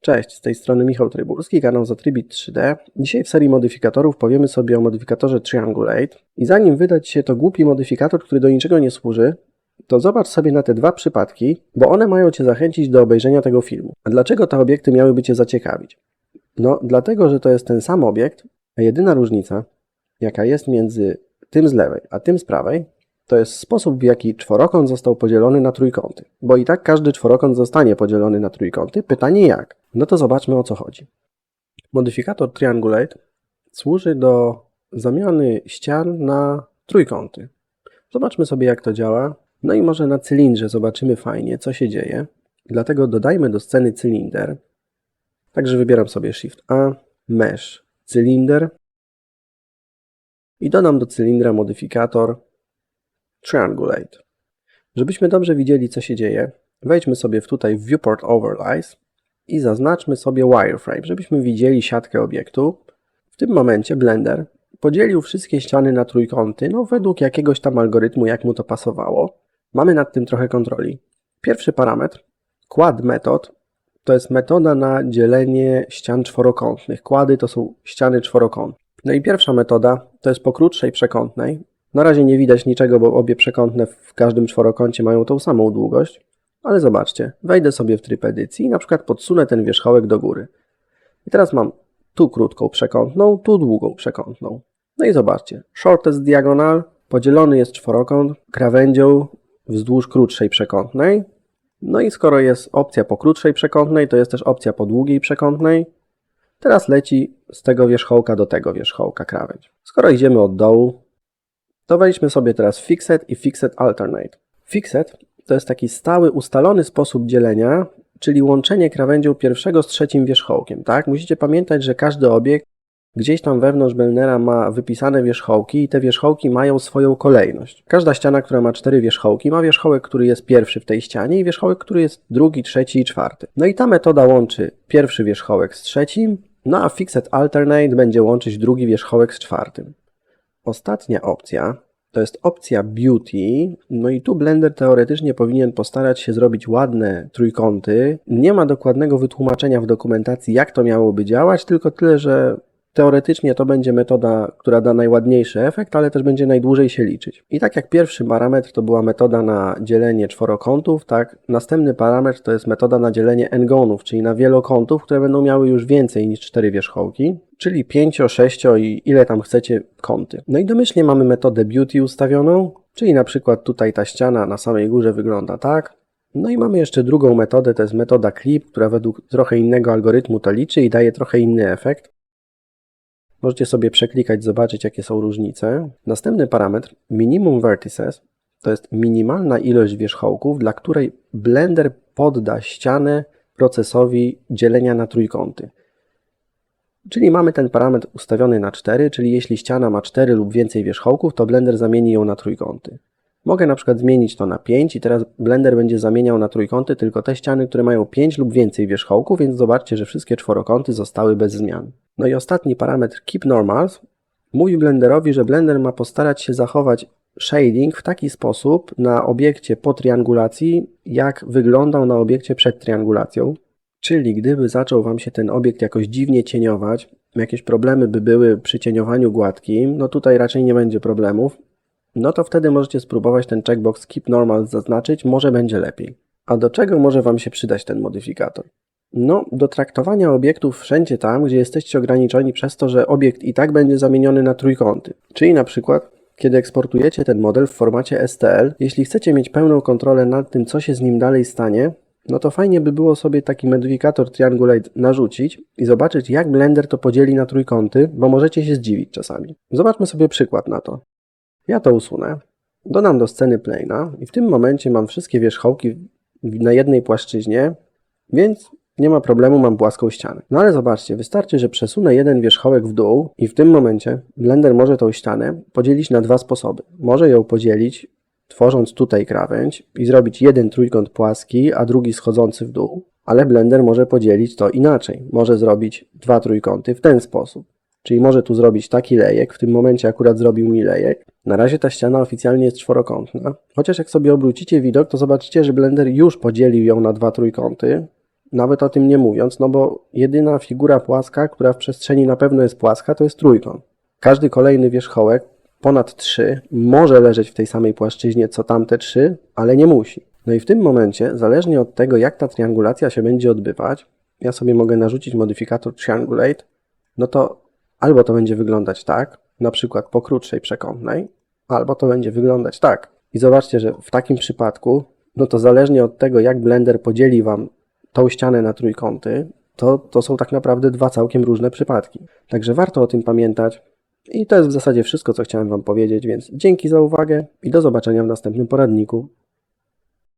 Cześć, z tej strony Michał Trybulski, kanał Zatribit 3D. Dzisiaj w serii modyfikatorów powiemy sobie o modyfikatorze Triangulate. I zanim wydać się to głupi modyfikator, który do niczego nie służy, to zobacz sobie na te dwa przypadki, bo one mają Cię zachęcić do obejrzenia tego filmu. A dlaczego te obiekty miałyby Cię zaciekawić? No, dlatego, że to jest ten sam obiekt, a jedyna różnica, jaka jest między tym z lewej, a tym z prawej, to jest sposób, w jaki czworokąt został podzielony na trójkąty. Bo i tak każdy czworokąt zostanie podzielony na trójkąty. Pytanie jak? No to zobaczmy o co chodzi. Modyfikator Triangulate służy do zamiany ścian na trójkąty. Zobaczmy sobie jak to działa. No i może na cylindrze zobaczymy fajnie co się dzieje. Dlatego dodajmy do sceny cylinder. Także wybieram sobie Shift A, Mesh, cylinder i dodam do cylindra modyfikator Triangulate. Żebyśmy dobrze widzieli, co się dzieje, wejdźmy sobie w tutaj w Viewport Overlays i zaznaczmy sobie Wireframe, żebyśmy widzieli siatkę obiektu. W tym momencie Blender podzielił wszystkie ściany na trójkąty, no według jakiegoś tam algorytmu, jak mu to pasowało. Mamy nad tym trochę kontroli. Pierwszy parametr, quad method, to jest metoda na dzielenie ścian czworokątnych. Kłady to są ściany czworokątne. No i pierwsza metoda to jest po krótszej przekątnej, na razie nie widać niczego, bo obie przekątne w każdym czworokącie mają tą samą długość, ale zobaczcie, wejdę sobie w tryb edycji i na przykład podsunę ten wierzchołek do góry. I teraz mam tu krótką przekątną, tu długą przekątną. No i zobaczcie, shortest diagonal, podzielony jest czworokąt krawędzią wzdłuż krótszej przekątnej. No i skoro jest opcja po krótszej przekątnej, to jest też opcja po długiej przekątnej. Teraz leci z tego wierzchołka do tego wierzchołka krawędź. Skoro idziemy od dołu, to wejdźmy sobie teraz Fixed i Fixed Alternate. Fixed to jest taki stały, ustalony sposób dzielenia, czyli łączenie krawędzią pierwszego z trzecim wierzchołkiem. Tak? Musicie pamiętać, że każdy obiekt gdzieś tam wewnątrz Blendera ma wypisane wierzchołki i te wierzchołki mają swoją kolejność. Każda ściana, która ma cztery wierzchołki, ma wierzchołek, który jest pierwszy w tej ścianie i wierzchołek, który jest drugi, trzeci i czwarty. No i ta metoda łączy pierwszy wierzchołek z trzecim, no a Fixed Alternate będzie łączyć drugi wierzchołek z czwartym. Ostatnia opcja to jest opcja Beauty. No i tu Blender teoretycznie powinien postarać się zrobić ładne trójkąty. Nie ma dokładnego wytłumaczenia w dokumentacji, jak to miałoby działać, tylko tyle, że teoretycznie to będzie metoda, która da najładniejszy efekt, ale też będzie najdłużej się liczyć. I tak jak pierwszy parametr to była metoda na dzielenie czworokątów, tak następny parametr to jest metoda na dzielenie n-gonów, czyli na wielokątów, które będą miały już więcej niż cztery wierzchołki czyli 5, 6 i ile tam chcecie kąty. No i domyślnie mamy metodę beauty ustawioną, czyli na przykład tutaj ta ściana na samej górze wygląda tak. No i mamy jeszcze drugą metodę, to jest metoda clip, która według trochę innego algorytmu to liczy i daje trochę inny efekt. Możecie sobie przeklikać, zobaczyć jakie są różnice. Następny parametr, minimum vertices, to jest minimalna ilość wierzchołków, dla której Blender podda ścianę procesowi dzielenia na trójkąty. Czyli mamy ten parametr ustawiony na 4, czyli jeśli ściana ma 4 lub więcej wierzchołków, to Blender zamieni ją na trójkąty. Mogę na przykład zmienić to na 5 i teraz Blender będzie zamieniał na trójkąty tylko te ściany, które mają 5 lub więcej wierzchołków, więc zobaczcie, że wszystkie czworokąty zostały bez zmian. No i ostatni parametr Keep Normals mówi Blenderowi, że Blender ma postarać się zachować shading w taki sposób na obiekcie po triangulacji, jak wyglądał na obiekcie przed triangulacją. Czyli gdyby zaczął Wam się ten obiekt jakoś dziwnie cieniować, jakieś problemy by były przy cieniowaniu gładkim, no tutaj raczej nie będzie problemów, no to wtedy możecie spróbować ten checkbox Keep Normal zaznaczyć, może będzie lepiej. A do czego może Wam się przydać ten modyfikator? No, do traktowania obiektów wszędzie tam, gdzie jesteście ograniczeni przez to, że obiekt i tak będzie zamieniony na trójkąty. Czyli na przykład, kiedy eksportujecie ten model w formacie STL, jeśli chcecie mieć pełną kontrolę nad tym, co się z nim dalej stanie, no to fajnie by było sobie taki modyfikator Triangulate narzucić i zobaczyć, jak Blender to podzieli na trójkąty, bo możecie się zdziwić czasami. Zobaczmy sobie przykład na to. Ja to usunę, dodam do sceny plana i w tym momencie mam wszystkie wierzchołki na jednej płaszczyźnie, więc nie ma problemu, mam płaską ścianę. No ale zobaczcie, wystarczy, że przesunę jeden wierzchołek w dół i w tym momencie Blender może tą ścianę podzielić na dwa sposoby. Może ją podzielić tworząc tutaj krawędź i zrobić jeden trójkąt płaski, a drugi schodzący w dół. Ale Blender może podzielić to inaczej. Może zrobić dwa trójkąty w ten sposób. Czyli może tu zrobić taki lejek, w tym momencie akurat zrobił mi lejek. Na razie ta ściana oficjalnie jest czworokątna, chociaż jak sobie obrócicie widok, to zobaczycie, że Blender już podzielił ją na dwa trójkąty, nawet o tym nie mówiąc, no bo jedyna figura płaska, która w przestrzeni na pewno jest płaska, to jest trójkąt. Każdy kolejny wierzchołek, ponad 3, może leżeć w tej samej płaszczyźnie co tamte 3, ale nie musi. No i w tym momencie, zależnie od tego, jak ta triangulacja się będzie odbywać, ja sobie mogę narzucić modyfikator Triangulate, no to albo to będzie wyglądać tak, na przykład po krótszej przekątnej, albo to będzie wyglądać tak. I zobaczcie, że w takim przypadku, no to zależnie od tego, jak Blender podzieli Wam tą ścianę na trójkąty, to, to są tak naprawdę dwa całkiem różne przypadki. Także warto o tym pamiętać. I to jest w zasadzie wszystko, co chciałem Wam powiedzieć, więc dzięki za uwagę i do zobaczenia w następnym poradniku.